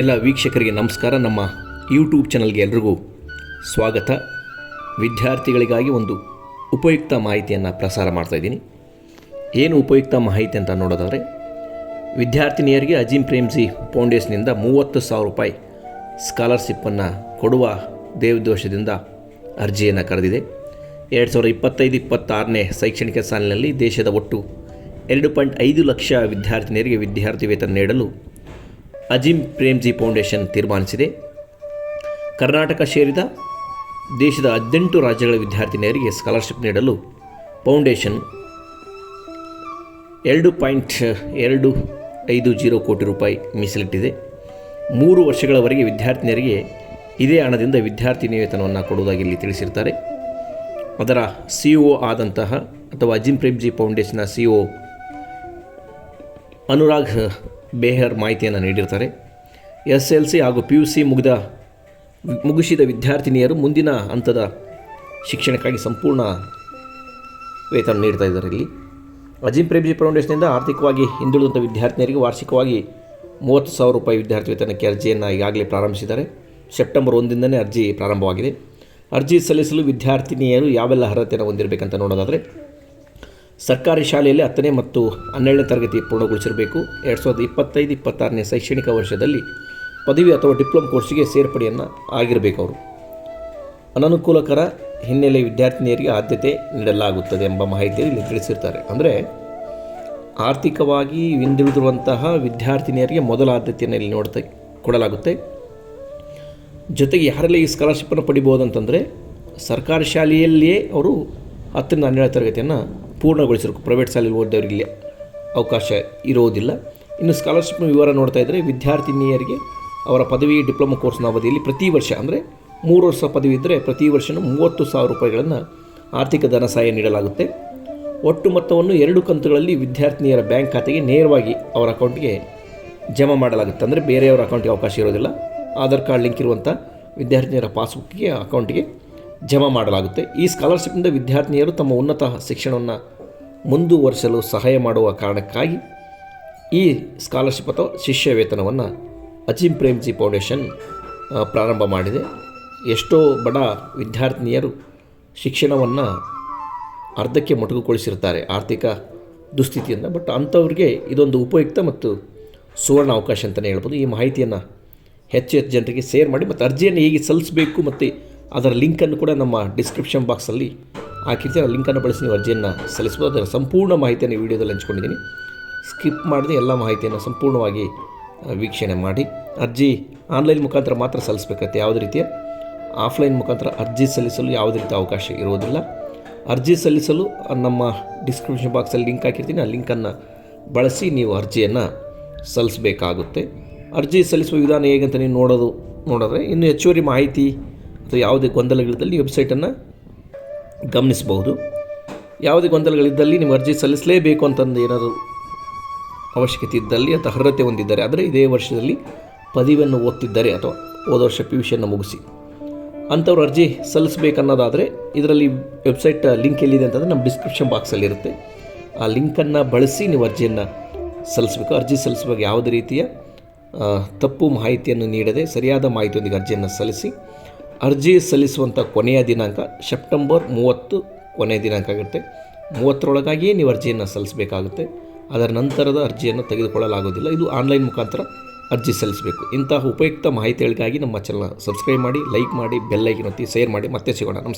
ಎಲ್ಲ ವೀಕ್ಷಕರಿಗೆ ನಮಸ್ಕಾರ. ನಮ್ಮ ಯೂಟ್ಯೂಬ್ ಚಾನಲ್ಗೆ ಎಲ್ರಿಗೂ ಸ್ವಾಗತ. ವಿದ್ಯಾರ್ಥಿಗಳಿಗಾಗಿ ಒಂದು ಉಪಯುಕ್ತ ಮಾಹಿತಿಯನ್ನು ಪ್ರಸಾರ ಮಾಡ್ತಾ ಇದ್ದೀನಿ. ಏನು ಉಪಯುಕ್ತ ಮಾಹಿತಿ ಅಂತ ನೋಡೋದಾದರೆ, ವಿದ್ಯಾರ್ಥಿನಿಯರಿಗೆ ಅಜೀಂ ಪ್ರೇಮ್ಸಿ ಫೌಂಡೇಶನ್ನಿಂದ ಮೂವತ್ತು ಸಾವಿರ ರೂಪಾಯಿ ಸ್ಕಾಲರ್ಶಿಪ್ಪನ್ನು ಕೊಡುವ ದೇವದೋಷದಿಂದ ಅರ್ಜಿಯನ್ನು ಕರೆದಿದೆ. ಎರಡು ಸಾವಿರದ ಇಪ್ಪತ್ತೈದು, ಇಪ್ಪತ್ತಾರನೇ ಶೈಕ್ಷಣಿಕ ಸಾಲಿನಲ್ಲಿ ದೇಶದ ಒಟ್ಟು ಎರಡು ಪಾಯಿಂಟ್ ಐದು ಲಕ್ಷ ವಿದ್ಯಾರ್ಥಿನಿಯರಿಗೆ ವಿದ್ಯಾರ್ಥಿ ವೇತನ ನೀಡಲು ಅಜಿಮ್ ಪ್ರೇಮ್ಜಿ ಫೌಂಡೇಶನ್ ತೀರ್ಮಾನಿಸಿದೆ. ಕರ್ನಾಟಕ ಸೇರಿದ ದೇಶದ ಹದಿನೆಂಟು ರಾಜ್ಯಗಳ ವಿದ್ಯಾರ್ಥಿನಿಯರಿಗೆ ಸ್ಕಾಲರ್ಶಿಪ್ ನೀಡಲು ಫೌಂಡೇಶನ್ ಎರಡು ಪಾಯಿಂಟ್ ಎರಡು ಐದು ಜೀರೋ ಕೋಟಿ ರೂಪಾಯಿ ಮೀಸಲಿಟ್ಟಿದೆ. ಮೂರು ವರ್ಷಗಳವರೆಗೆ ವಿದ್ಯಾರ್ಥಿನಿಯರಿಗೆ ಇದೇ ಹಣದಿಂದ ವಿದ್ಯಾರ್ಥಿ ವೇತನವನ್ನು ಕೊಡುವುದಾಗಿ ಇಲ್ಲಿ ತಿಳಿಸಿರ್ತಾರೆ. ಅದರ ಸಿ ಒ ಆದಂತಹ ಅಥವಾ ಅಜಿಮ್ ಪ್ರೇಮ್ಜಿ ಫೌಂಡೇಶನ್ನ ಸಿ ಒ ಅನುರಾಗ್ ಬೇಹರ್ ಮಾಹಿತಿಯನ್ನು ನೀಡಿರ್ತಾರೆ. ಎಸ್ ಎಲ್ ಸಿ ಹಾಗೂ ಪಿ ಯು ಸಿ ಮುಗಿದ ಮುಗಿಸಿದ ವಿದ್ಯಾರ್ಥಿನಿಯರು ಮುಂದಿನ ಹಂತದ ಶಿಕ್ಷಣಕ್ಕಾಗಿ ಸಂಪೂರ್ಣ ವೇತನ ನೀಡ್ತಾ ಇದ್ದಾರೆ ಇಲ್ಲಿ ಅಜಿಮ್ ಪ್ರೇಮ್ಜಿ ಫೌಂಡೇಶನ್ನಿಂದ ಆರ್ಥಿಕವಾಗಿ ಹಿಂದುಳಿದಂಥ ವಿದ್ಯಾರ್ಥಿನಿಯರಿಗೆ ವಾರ್ಷಿಕವಾಗಿ ಮೂವತ್ತು ಸಾವಿರ ರೂಪಾಯಿ ವಿದ್ಯಾರ್ಥಿ ವೇತನಕ್ಕೆ ಅರ್ಜಿಯನ್ನು ಈಗಾಗಲೇ ಪ್ರಾರಂಭಿಸಿದ್ದಾರೆ. ಸೆಪ್ಟೆಂಬರ್ ಒಂದಿಂದನೇ ಅರ್ಜಿ ಪ್ರಾರಂಭವಾಗಿದೆ. ಅರ್ಜಿ ಸಲ್ಲಿಸಲು ವಿದ್ಯಾರ್ಥಿನಿಯರು ಯಾವೆಲ್ಲ ಅರ್ಹತೆಯನ್ನು ಹೊಂದಿರಬೇಕಂತ ನೋಡೋದಾದರೆ ಸರ್ಕಾರಿ ಶಾಲೆಯಲ್ಲಿ ಹತ್ತನೇ ಮತ್ತು ಹನ್ನೆರಡನೇ ತರಗತಿ ಪೂರ್ಣಗೊಳಿಸಿರಬೇಕು. ಎರಡು ಸಾವಿರದ ಇಪ್ಪತ್ತೈದು, ಇಪ್ಪತ್ತಾರನೇ ಶೈಕ್ಷಣಿಕ ವರ್ಷದಲ್ಲಿ ಪದವಿ ಅಥವಾ ಡಿಪ್ಲೊಮ್ ಕೋರ್ಸಿಗೆ ಸೇರ್ಪಡೆಯನ್ನು ಆಗಿರಬೇಕು ಅವರು. ಅನನುಕೂಲಕರ ಹಿನ್ನೆಲೆ ವಿದ್ಯಾರ್ಥಿನಿಯರಿಗೆ ಆದ್ಯತೆ ನೀಡಲಾಗುತ್ತದೆ ಎಂಬ ಮಾಹಿತಿಯಲ್ಲಿ ಇಲ್ಲಿ ತಿಳಿಸಿರ್ತಾರೆ. ಅಂದರೆ ಆರ್ಥಿಕವಾಗಿ ಹಿಂದುಳಿದಿರುವಂತಹ ವಿದ್ಯಾರ್ಥಿನಿಯರಿಗೆ ಮೊದಲ ಆದ್ಯತೆಯನ್ನು ಇಲ್ಲಿ ನೋಡ್ತಾ ಕೊಡಲಾಗುತ್ತೆ. ಜೊತೆಗೆ ಯಾರೆಲ್ಲ ಈ ಸ್ಕಾಲರ್ಶಿಪ್ಪನ್ನು ಪಡಿಬೋದು ಅಂತಂದರೆ ಸರ್ಕಾರಿ ಶಾಲೆಯಲ್ಲಿಯೇ ಅವರು ಹತ್ತರಿಂದ ಹನ್ನೆರಡು ತರಗತಿಯನ್ನು ಪೂರ್ಣಗೊಳಿಸಿರ್ಬೇಕು ಪ್ರೈವೇಟ್ ಶಾಲೆಯಲ್ಲಿ ಓದಿದವರಿಗೆ ಅವಕಾಶ ಇರೋದಿಲ್ಲ. ಇನ್ನು ಸ್ಕಾಲರ್ಶಿಪ್ನ ವಿವರ ನೋಡ್ತಾ ಇದ್ದರೆ ವಿದ್ಯಾರ್ಥಿನಿಯರಿಗೆ ಅವರ ಪದವಿ ಡಿಪ್ಲೊಮಾ ಕೋರ್ಸ್ನ ಅವಧಿಯಲ್ಲಿ ಪ್ರತಿ ವರ್ಷ ಅಂದರೆ ಮೂರು ವರ್ಷ ಪದವಿ ಇದ್ದರೆ ಪ್ರತಿ ವರ್ಷವೂ ಮೂವತ್ತು ಸಾವಿರ ರೂಪಾಯಿಗಳನ್ನು ಆರ್ಥಿಕ ಧನ ಸಹಾಯ ನೀಡಲಾಗುತ್ತೆ. ಒಟ್ಟು ಮೊತ್ತವನ್ನು ಎರಡು ಕಂತುಗಳಲ್ಲಿ ವಿದ್ಯಾರ್ಥಿನಿಯರ ಬ್ಯಾಂಕ್ ಖಾತೆಗೆ ನೇರವಾಗಿ ಅವರ ಅಕೌಂಟ್ಗೆ ಜಮಾ ಮಾಡಲಾಗುತ್ತೆ. ಅಂದರೆ ಬೇರೆಯವರ ಅಕೌಂಟ್ಗೆ ಅವಕಾಶ ಇರೋದಿಲ್ಲ. ಆಧಾರ್ ಕಾರ್ಡ್ ಲಿಂಕ್ ಇರುವಂಥ ವಿದ್ಯಾರ್ಥಿನಿಯರ ಪಾಸ್ಬುಕ್ಗೆ ಅಕೌಂಟ್ಗೆ ಜಮಾ ಮಾಡಲಾಗುತ್ತೆ. ಈ ಸ್ಕಾಲರ್ಶಿಪ್ನಿಂದ ವಿದ್ಯಾರ್ಥಿನಿಯರು ತಮ್ಮ ಉನ್ನತ ಶಿಕ್ಷಣವನ್ನು ಮುಂದುವರಿಸಲು ಸಹಾಯ ಮಾಡುವ ಕಾರಣಕ್ಕಾಗಿ ಈ ಸ್ಕಾಲರ್ಶಿಪ್ ಅಥವಾ ಶಿಷ್ಯ ವೇತನವನ್ನು ಅಚಿಂ ಪ್ರೇಮ್ಜಿ ಫೌಂಡೇಶನ್ ಪ್ರಾರಂಭ ಮಾಡಿದೆ. ಎಷ್ಟೋ ಬಡ ವಿದ್ಯಾರ್ಥಿನಿಯರು ಶಿಕ್ಷಣವನ್ನು ಅರ್ಧಕ್ಕೆ ಮೊಟಕುಗೊಳಿಸಿರ್ತಾರೆ ಆರ್ಥಿಕ ದುಸ್ಥಿತಿಯಿಂದ, ಬಟ್ ಅಂಥವ್ರಿಗೆ ಇದೊಂದು ಉಪಯುಕ್ತ ಮತ್ತು ಸುವರ್ಣ ಅವಕಾಶ ಅಂತಲೇ ಹೇಳ್ಬೋದು. ಈ ಮಾಹಿತಿಯನ್ನು ಹೆಚ್ಚು ಹೆಚ್ಚು ಜನರಿಗೆ ಶೇರ್ ಮಾಡಿ, ಮತ್ತು ಅರ್ಜಿಯನ್ನು ಹೇಗೆ ಸಲ್ಲಿಸಬೇಕು ಮತ್ತು ಅದರ ಲಿಂಕನ್ನು ಕೂಡ ನಮ್ಮ ಡಿಸ್ಕ್ರಿಪ್ಷನ್ ಬಾಕ್ಸಲ್ಲಿ ಆ ಲಿಂಕನ್ನು ಬಳಸಿ ನೀವು ಅರ್ಜಿಯನ್ನು ಸಲ್ಲಿಸ್ಬೋದು. ಅದರ ಸಂಪೂರ್ಣ ಮಾಹಿತಿಯನ್ನು ವಿಡಿಯೋದಲ್ಲಿ ಹಂಚ್ಕೊಂಡಿದ್ದೀನಿ. ಸ್ಕಿಪ್ ಮಾಡದೆ ಎಲ್ಲ ಮಾಹಿತಿಯನ್ನು ಸಂಪೂರ್ಣವಾಗಿ ವೀಕ್ಷಣೆ ಮಾಡಿ. ಅರ್ಜಿ ಆನ್ಲೈನ್ ಮುಖಾಂತರ ಮಾತ್ರ ಸಲ್ಲಿಸಬೇಕಾಗುತ್ತೆ ಯಾವುದೇ ರೀತಿಯ. ಆಫ್ಲೈನ್ ಮುಖಾಂತರ ಅರ್ಜಿ ಸಲ್ಲಿಸಲು ಯಾವುದೇ ರೀತಿಯ ಅವಕಾಶ ಇರುವುದಿಲ್ಲ. ಅರ್ಜಿ ಸಲ್ಲಿಸಲು ನಮ್ಮ ಡಿಸ್ಕ್ರಿಪ್ಷನ್ ಬಾಕ್ಸಲ್ಲಿ ಲಿಂಕ್ ಹಾಕಿರ್ತೀನಿ. ಆ ಲಿಂಕನ್ನು ಬಳಸಿ ನೀವು ಅರ್ಜಿಯನ್ನು ಸಲ್ಲಿಸಬೇಕಾಗುತ್ತೆ. ಅರ್ಜಿ ಸಲ್ಲಿಸುವ ವಿಧಾನ ಹೇಗಂತ ನೀವು ನೋಡೋದು, ನೋಡಿದ್ರೆ ಇನ್ನು ಹೆಚ್ಚುವರಿ ಮಾಹಿತಿ ಅಥವಾ ಯಾವುದೇ ಗೊಂದಲಗಳಿದ್ದಲ್ಲಿ ವೆಬ್ಸೈಟನ್ನು ಗಮನಿಸಬಹುದು. ಯಾವುದೇ ಗೊಂದಲಗಳಿದ್ದಲ್ಲಿ ನೀವು ಅರ್ಜಿ ಸಲ್ಲಿಸಲೇಬೇಕು ಅಂತಂದು ಏನಾದರೂ ಅವಶ್ಯಕತೆ ಇದ್ದಲ್ಲಿ ಅಥವಾ ಅರ್ಹತೆ ಹೊಂದಿದ್ದಾರೆ, ಆದರೆ ಇದೇ ವರ್ಷದಲ್ಲಿ ಪದವಿಯನ್ನು ಓದ್ತಿದ್ದಾರೆ ಅಥವಾ ಹೋದ ವರ್ಷ ಪಿ ಯು ಸಿಯನ್ನು ಮುಗಿಸಿ. ಅಂಥವ್ರು ಅರ್ಜಿ ಸಲ್ಲಿಸಬೇಕನ್ನೋದಾದರೆ ಇದರಲ್ಲಿ ವೆಬ್ಸೈಟ್ ಲಿಂಕ್ ಎಲ್ಲಿದೆ ಅಂತಂದರೆ ನಮ್ಮ ಡಿಸ್ಕ್ರಿಪ್ಷನ್ ಬಾಕ್ಸಲ್ಲಿರುತ್ತೆ. ಆ ಲಿಂಕನ್ನು ಬಳಸಿ ನೀವು ಅರ್ಜಿಯನ್ನು ಸಲ್ಲಿಸಬೇಕು. ಅರ್ಜಿ ಸಲ್ಲಿಸುವಾಗ ಯಾವುದೇ ರೀತಿಯ ತಪ್ಪು ಮಾಹಿತಿಯನ್ನು ನೀಡದೆ ಸರಿಯಾದ ಮಾಹಿತಿಯೊಂದಿಗೆ ಅರ್ಜಿಯನ್ನು ಸಲ್ಲಿಸಿ ಅರ್ಜಿ ಸಲ್ಲಿಸುವಂಥ ಕೊನೆಯ ದಿನಾಂಕ ಸೆಪ್ಟೆಂಬರ್ ಮೂವತ್ತು ಕೊನೆಯ ದಿನಾಂಕ ಆಗುತ್ತೆ ಮೂವತ್ತರೊಳಗಾಗಿಯೇ ನೀವು ಅರ್ಜಿಯನ್ನು ಸಲ್ಲಿಸಬೇಕಾಗುತ್ತೆ. ಅದರ ನಂತರದ ಅರ್ಜಿಯನ್ನು ತೆಗೆದುಕೊಳ್ಳಲಾಗೋದಿಲ್ಲ ಇದು ಆನ್ಲೈನ್ ಮುಖಾಂತರ ಅರ್ಜಿ ಸಲ್ಲಿಸಬೇಕು. ಇಂತಹ ಉಪಯುಕ್ತ ಮಾಹಿತಿಗಳಿಗಾಗಿ ನಮ್ಮ ಚಾನಲ್ ಸಬ್ಸ್ಕ್ರೈಬ್ ಮಾಡಿ ಲೈಕ್ ಮಾಡಿ ಬೆಲ್ ಐಕನ್ ಒತ್ತಿ ಶೇರ್ ಮಾಡಿ. ಮತ್ತೆ ಸಿಗೋಣ. ನಮಸ್ಕಾರ.